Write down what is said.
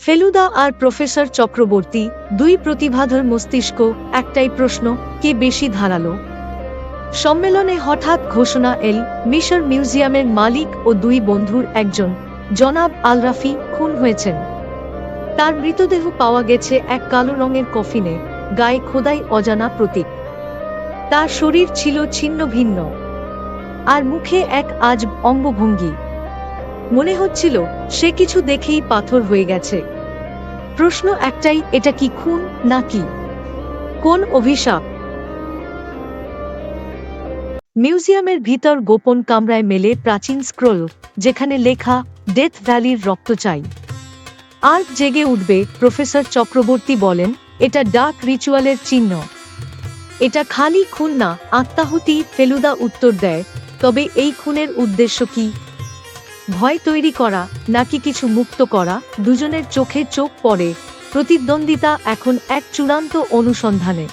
ফেলুদা আর professor Chakraborty দুই প্রতিভাধর মস্তিষ্ক, একটাই প্রশ্ন, কে বেশি ধারালো? সম্মেলনে হঠাৎ ঘোষণা এল, মিশর মিউজিয়ামের মালিক ও দুই বন্ধুর একজন, জনাব আলরাফি খুন হয়েছেন। তার মৃতদেহ পাওয়া গেছে এক কালো রঙের কফিনে, গায়ে খোদাই অজানা প্রতীক। তার শরীর ছিল ছিন্ন ভিন্ন। আর মুখে এক আজ অঙ্গভঙ্গি। মনে হচ্ছিল সে কিছু দেখেই পাথর হয়ে গেছে। প্রশ্ন একটাই, এটা কি খুন নাকি? কোন অভিশাপ? মিউজিয়ামের ভিতর গোপন কামরায় মেলে প্রাচীন স্ক্রোল, যেখানে লেখা, ডেথ ভ্যালির রক্ত চাই। আর জেগে উঠবে, প্রফেসর চক্রবর্তী বলেন, এটা ডার্ক রিচুয়ালের চিহ্ন। এটা খালি খুন না, আত্মাহুতি ফেলুদা উত্তর দেয়, তবে এই খুনের উদ্দেশ্য কি? ভয় তৈরি করা, নাকি কিছু মুক্ত করা, দুজনের চোখে চোখ পড়ে। প্রতিদ্বন্দ্বিতা এখন এক চূড়ান্ত অনুসন্ধানে।